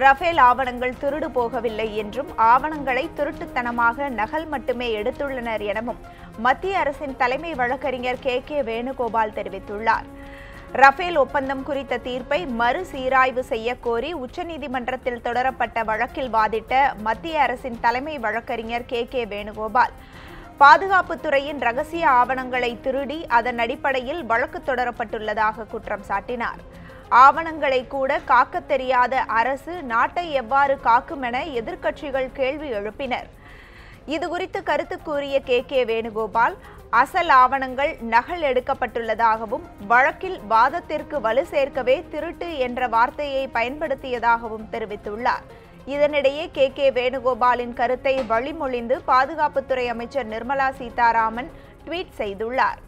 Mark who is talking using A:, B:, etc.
A: Rafale ஆவணங்கள் திருடு போகவில்லை என்றும் ஆவணங்களை திருட்டுத்தனமாக நகல் மட்டுமே எடுத்துள்ளனர் எனவும் மத்திய அரசின் தலைமை வழக்கறிஞர் கே கே வேணுகோபால் தெரிவித்துள்ளார். ரஃபேல் ஒப்பந்தம் குறித்த தீர்ப்பை மறுசீராய்வு செய்ய கோரி உச்சநீதிமன்றத்தில் தொடரப்பட்ட வழக்கில் வாதிட்ட மத்திய அரசின் தலைமை வழக்கறிஞர் கே கே வேணுகோபால். பாதுகாப்புத்துறையின் ரகசிய ஆவணங்களை திருடி அதன் அடிப்படையில் வழக்கு தொடரப்பட்டுள்ளதாக குற்றம் சாட்டினார். ஆவணங்களை கூட காக்க தெரியாத அரசு நாட்டை எவ்வாறு காக்கும் என எதிர்க்கட்சிகள் கேள்வி எழுப்பினர். இதுகுறித்து கருத்து கூறிய கே. கே. வேணுகோபால் அசல் ஆவணங்கள் நகல் எடுக்கப்பட்டுள்ளதாகவும் வழக்கில் வாதத்திற்கு வலு சேர்க்கவே திருட்டு என்ற வார்த்தையை பயன்படுத்தியதாகவும் தெரிவித்துள்ளார். இதனிடையே கே. கே. வேணுகோபாலின் கருத்தை வழிமொழிந்து பாதுகாப்புத்துறை அமைச்சர் நிர்மலா சீதாராமன் ட்வீட் செய்துள்ளார்.